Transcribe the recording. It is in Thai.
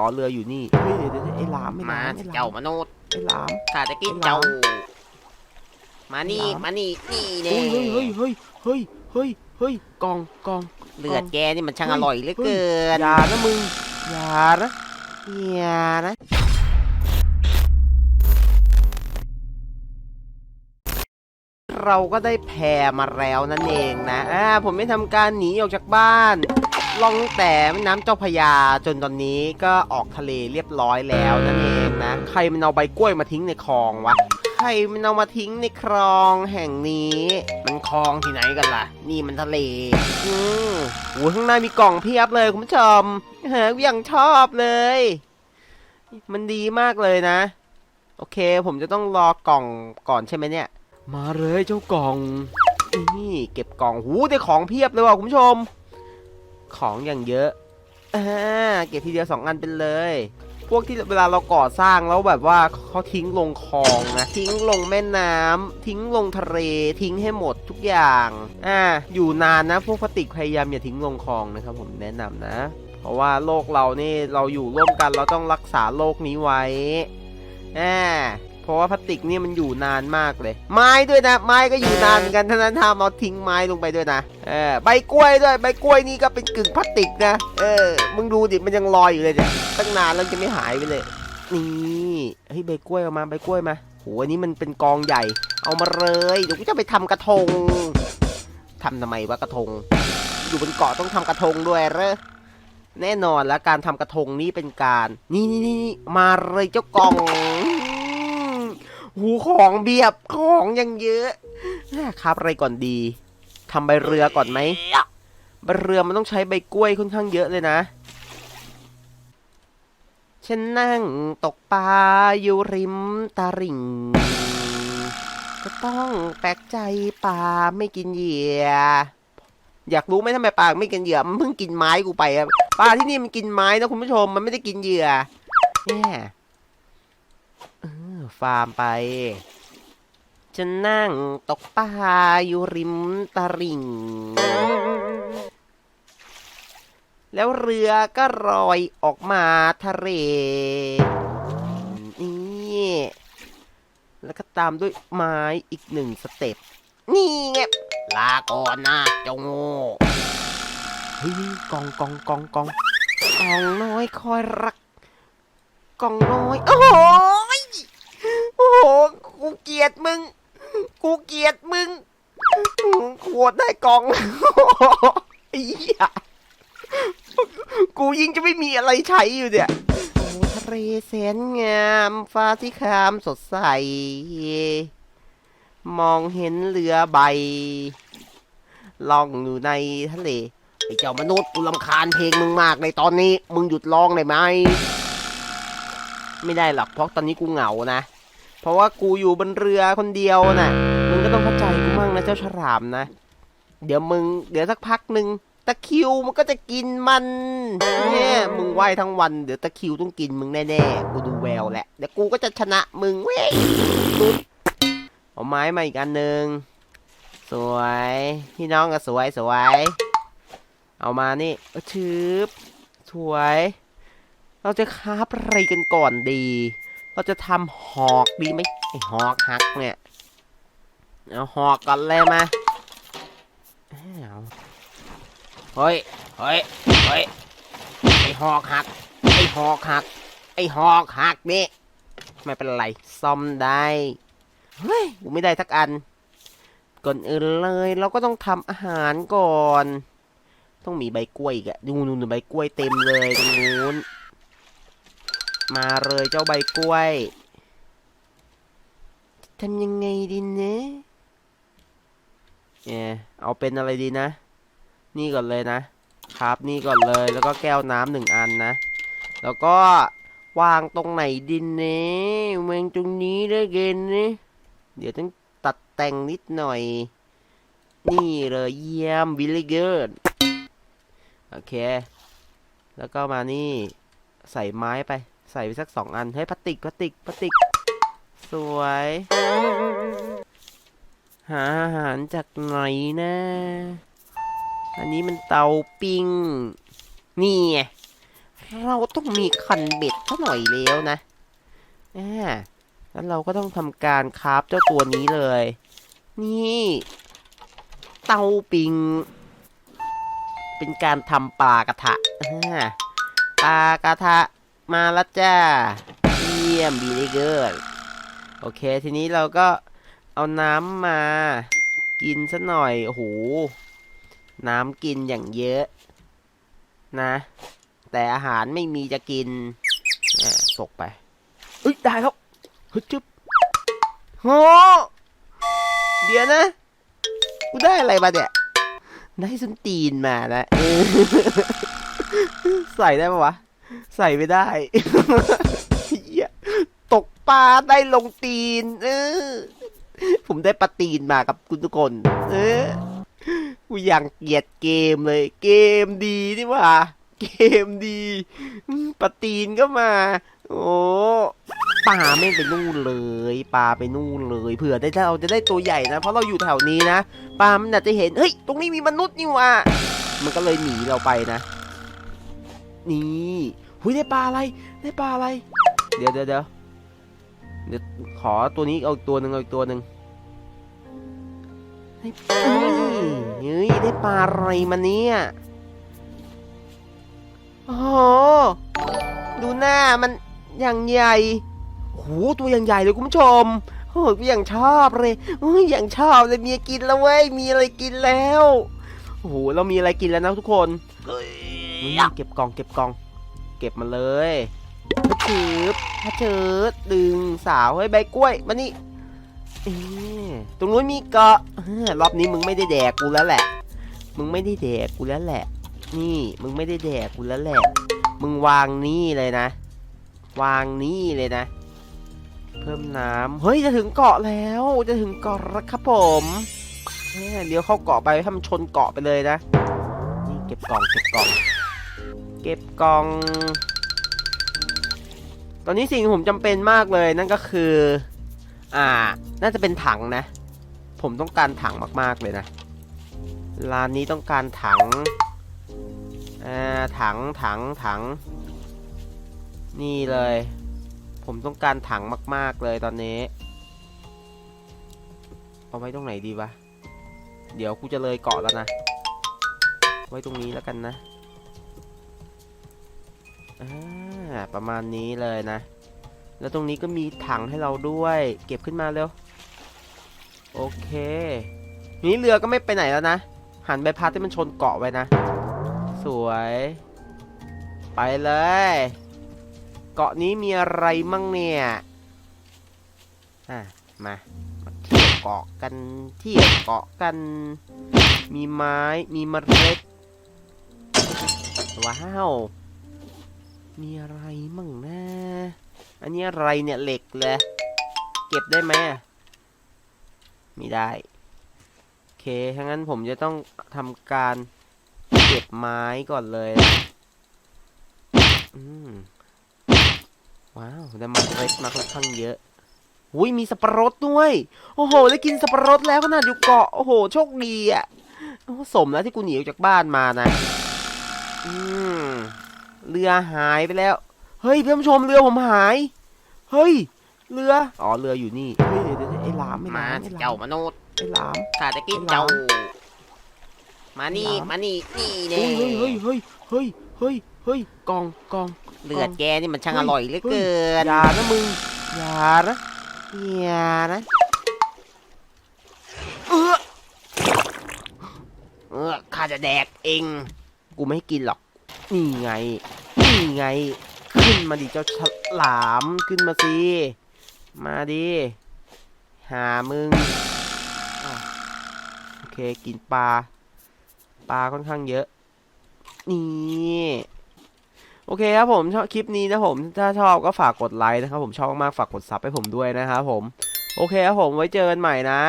อ๋อเรืออยู่นี่เฮ้ยเดี๋ยวเดี๋ยวเดี๋ยวไอ้หลามไอ้หมาลามไอ้หลาเจ้ามมนุษย์ไอ้หลาม ข้าจะกินไอ้หลามเจ้า มานี่ไอ้หลาม มานี่ นี่เน่เฮ้ยเฮ้ยเฮ้ยเฮ้ยเฮ้ยเฮ้ยกองกอง เลือดแกนี่มันช่างเฮ้อย ร่อยเหลือเกินอย่านะมึงอย่านะอย่านะ เราก็ได้แพรมาแล้วนั่นเองนะอ่าผมไม่ทำการหนีออกจากบ้าน ล่องแต่แม่น้ำเจ้าพยาจนตอนนี้ก็ออกทะเลเรียบร้อยแล้วนั่นเองนะ ใครมันเอาใบกล้วยมาทิ้งในคลองวะ ใครมันเอามาทิ้งในคลองแห่งนี้ มันคลองที่ไหนกันล่ะ นี่มันทะเล อืมโอ้ข้างในมีกล่องเพียบเลยคุณผู้ชมเฮ้ยอย่างชอบเลย มันดีมากเลยนะ โอเค ผมจะต้องรอกล่องก่อนใช่ไหมเนี่ย มาเลยเจ้ากล่อง นี่เก็บกล่องหูได้ของเพียบเลยว่ะคุณผู้ชม ของอย่างเยอะอ่าเก็บทีเดียวสองอันเป็นเลย พวกที่เวลาเราก่อสร้างแล้วแบบว่าเขาทิ้งลงคลองนะ ทิ้งลงแม่น้ำทิ้งลงทะเลทิ้งให้หมดทุกอย่างอ่าอยู่นานนะพวกพลาสติกพยายามอย่าทิ้งลงคลองนะครับ ผมแนะนำนะ เพราะว่าโลกเรานี่เราอยู่ร่วมกันเราต้องรักษาโลกนี้ไว้อ่า เพราะว่าพลาสติกนี่มันอยู่นานมากเลย ไม้ด้วยนะ ไม้ก็อยู่นานเหมือนกันท่านั้นทำเอาทิ้งไม้ลงไปด้วยนะเออใบกล้วยด้วยใบกล้วยนี่ก็เป็นกึ่งพลาสติกนะเออมึงดูดิมันยังลอยอยู่เลยเนี่ยตั้งนานแล้วจะไม่หายไปเลยนี่เฮ้ยใบกล้วยเอามาใบกล้วยมาโหอันนี้มันเป็นกองใหญ่ เอามาเลยเดี๋ยวกูจะไปทำกระทงทำทำไมวะกระทง อยู่บนเกาะต้องทำกระทงด้วยเหรอแน่นอนแล้วการทำกระทงนี้เป็นการ นี่นี่นี่มาเลยเจ้ากอง หูของเบียบของยังเยอะครับอะไรก่อนดีทำใบเรือก่อนไหมใบเรือมันต้องใช้ใบกล้วยค่อนข้างเยอะเลยนะฉันนั่งตกปลาอยู่ริมตลิ่งก็ต้องแปลกใจปลาไม่กินเหยื่ออยากรู้ไหมทำไมปลาไม่กินเหยื่อมันเพิ่งกินไม้กูไปอะปลาที่นี่มันกินไม้นะคุณผู้ชมมันไม่ได้กินเหยื่อเนี่ย ฟาร์มไป จะนั่งตกปลาอยู่ริมตลิ่ง แล้วเรือก็ลอยออกมาทะเล นี่ แล้วก็ตามด้วยไม้อีกหนึ่งสเต็ป นี่ไง ลาก่อนนะเจ้าโง่เฮ้ยกองกองกองกองกองน้อยคอยรักกองน้อย โอ้โห เกลียดมึง กูเกลียดมึงขวดได้กองไอ้เหี้ยกูยิงจะไม่มีอะไรใช้อยู่เนี่ยโอ้ทะเลแสนงามฟ้าที่ครามสดใส มองเห็นเรือใบล่องอยู่ในทะเลไอ้เจ้ามนุษย์กูรำคาญเพลงมึงมากในตอนนี้ มึงหยุดร้องได้ไหม ไม่ได้หรอกเพราะตอนนี้กูเหงานะ เพราะว่ากูอยู่บนเรือคนเดียวน่ะ มึงก็ต้องเข้าใจกูมั่งนะเจ้าฉลามนะ เดี๋ยวมึงเดี๋ยวสักพักหนึ่งตะคิวมันก็จะกินมัน เนี่ยมึงว่ายทั้งวันเดี๋ยวตะคิวต้องกินมึงแน่ๆ กูดูแววแหละ เดี๋ยวกูก็จะชนะมึงเว้ยตุ๊ดเอาไม้มาอีกอันหนึ่งสวยพี่น้องก็สวยสวย เอามานี่ชืบสวย เราจะคราอะไรกันก่อนดี เราจะทำหอกดีไหมไอหอกหักเนี่ย เอาหอกก่อนเลยมาเฮ้ย เฮ้ย เฮ้ย ไอหอกหัก ไอหอกหัก ไอหอกหักนี่ ไม่เป็นไร ซ่อมได้ เฮ้ยไม่ได้สักอัน ก่อนอื่นเลยเราก็ต้องทำอาหารก่อน ต้องมีใบกล้วยอีกอะดูนูนใบกล้วยเต็มเลยตรงนู้น มาเลยเจ้าใบกล้วยทำยังไงดีเนี่ยเออเอาเป็นอะไรดีนะ นี่ก่อนเลยนะครับนี่ก่อนเลยแล้วก็แก้วน้ำหนึ่งอันนะ แล้วก็วางตรงไหนดินเน่เมืองตรงนี้ได้เกนนี่เดี๋ยวต้องตัดแต่งนิดหน่อย นี่เลยเยี่ยมวิลเลเกอร์โอเค แล้วก็มานี่ใส่ไม้ไป ใส่ไปสักสองอันให้พลาสติกพลาสติกพลาสติก สวย หาอาหารจากไหนนะ อันนี้มันเตาปิ้ง นี่ไงเราต้องมีคันเบ็ดซะหน่อยแล้วนะอ่าแล้วเราก็ต้องทำการคราฟเจ้าตัวนี้เลย นี่ เตาปิง เป็นการทำปลากระทะปลากระทะ มาแล้วจ้า เยี่ยมบีเลเกอร์โอเค ทีนี้เราก็เอาน้ำมากินซะหน่อย โอ้โห น้ำกินอย่างเยอะ นะ แต่อาหารไม่มีจะกินตกไปเอ้ยได้แล้วฮึจึ๊บโหเดี๋ยวนะ กูได้อะไรมาเนี่ย ได้ส้นตีนมานะเออใส่ได้ปะวะ ใส่ไม่ได้เหี้ยตกปลาได้ลงตีน เออ ผมได้ปลาตีนมากับคุณทุกคน เออกูอยังเกลียดเกมเลย เกมดีนี่หว่า เกมดีปลาตีนก็มา โอ้ปลาไม่ไปนู่นเลยปลาไปนู่นเลยเผื่อได้เราจะได้ตัวใหญ่นะ เพราะเราอยู่แถวนี้นะปลามันอาจจะเห็นเฮ้ยตรงนี้มีมนุษย์นี่หว่า มันก็เลยหนีเราไปนะ นี่ หุยได้ปลาอะไร ได้ปลาอะไร เดี๋ยวเดี๋ยวเดี๋ยวเดี๋ยวขอตัวนี้เอาอีกตัวหนึ่งเอาอีกตัวหนึ่งได้ปลาเฮ้ยได้ปลาอะไรมาเนี่ยโอ้โหดูหน้ามันอย่างใหญ่โอ้โหตัวอย่างใหญ่เลยคุณผู้ชมโอ้ยอย่างชอบเลยโอ้ยอย่างชอบเลยมีกินแล้วเว้ยมีอะไรกินแล้วโอ้โหเรามีอะไรกินแล้วนะทุกคนอืมเก็บกล่องเก็บกล่อง เก็บมาเลยพะชืบพะเชิดดึงสาวเฮ้ใบกล้วยมานี่ตรงนู้นมีเกาะรอบนี้มึงไม่ได้แดกกูแล้วแหละ มึงไม่ได้แดกกูแล้วแหละ นี่มึงไม่ได้แดกกูแล้วแหละ มึงวางนี่เลยนะ วางนี่เลยนะ เพิ่มน้ำเฮ้ยจะถึงเกาะแล้วจะถึงเกาะแล้วครับผมเนี่ยเลี้ยวเข้าเกาะไปให้มันชนเกาะไปเลยนะ นี่เก็บกล่องเก็บกล่อง เก็บกล่อง ตอนนี้สิ่งที่ผมจำเป็นมากเลยนั่นก็คือ อ่า น่าจะเป็นถังนะ ผมต้องการถังมากๆเลยนะ ร้านนี้ต้องการถัง อ่า ถัง ถัง ถัง นี่เลย ผมต้องการถังมาก ๆเลยตอนนี้ เอาไว้ตรงไหนดีวะ เดี๋ยวกูจะเลยเกาะแล้วนะ ไว้ตรงนี้แล้วกันนะ อ่าประมาณนี้เลยนะ แล้วตรงนี้ก็มีถังให้เราด้วย เก็บขึ้นมาเร็ว โอเค นี้เรือก็ไม่ไปไหนแล้วนะ หันใบพัดที่มันชนเกาะไว้นะ สวย ไปเลย เกาะนี้มีอะไรมั่งเนี่ย อะ มามาเที่ยวเกาะกันเที่ยวเกาะกัน มีไม้ มีมเมล็ด ว้าว มีอะไรมั่งนะ อันนี้อะไรเนี่ยเหล็กเลย เก็บได้ไหมไม่ได้ โอเคถ้างั้นผมจะต้องทำการเก็บไม้ก่อนเลยนะอืมว้าว ได้มาเล็กมาค่อนข้างเยอะอุ้ยมีสับปะรดด้วย โอ้โห ได้กินสับปะรดแล้วขนาดอยู่เกาะ โอ้โห โชคดีอะโอ้สมแล้วที่กูหนีออกจากบ้านมานะ อืม เรือหายไปแล้ว เฮ้ยเพื่อนผู้ชมเรือผมหาย เฮ้ย เรือ อ๋อ เรืออยู่นี่ เฮ้ย เดี๋ยวเดี๋ยวไอ้หลามไอ้หมาลามสิไอ้หลาเจ้ามมนุษย์ไอ้หลาม ข้าจะกินไอ้หลามเจ้า มานี่ไอ้หลามมานี่นี่เฮ้เน่ยเฮ้ยเฮ้ยเฮ้ยเฮ้ยเฮ้ยกองกองเลือดแกนี่มันช่างเฮ้อยร่อยเหลือเกินอย่านะมึงอย่านะอย่านะเออเออข้าจะแดกเอง กูไม่ให้กินหรอก นี่ไง นี่ไง ขึ้นมาดิเจ้าฉลามขึ้นมาสิ มาดิ หามึงอโอเคกินปลา ปลาค่อนข้างเยอะ นี่โอเคครับผมชอบคลิปนี้นะผม ถ้าชอบก็ฝากกดไลค์นะครับผมชอบมากฝากกดซับให้ผมด้วยนะครับผม โอเคครับผมไว้เจอกันใหม่นะ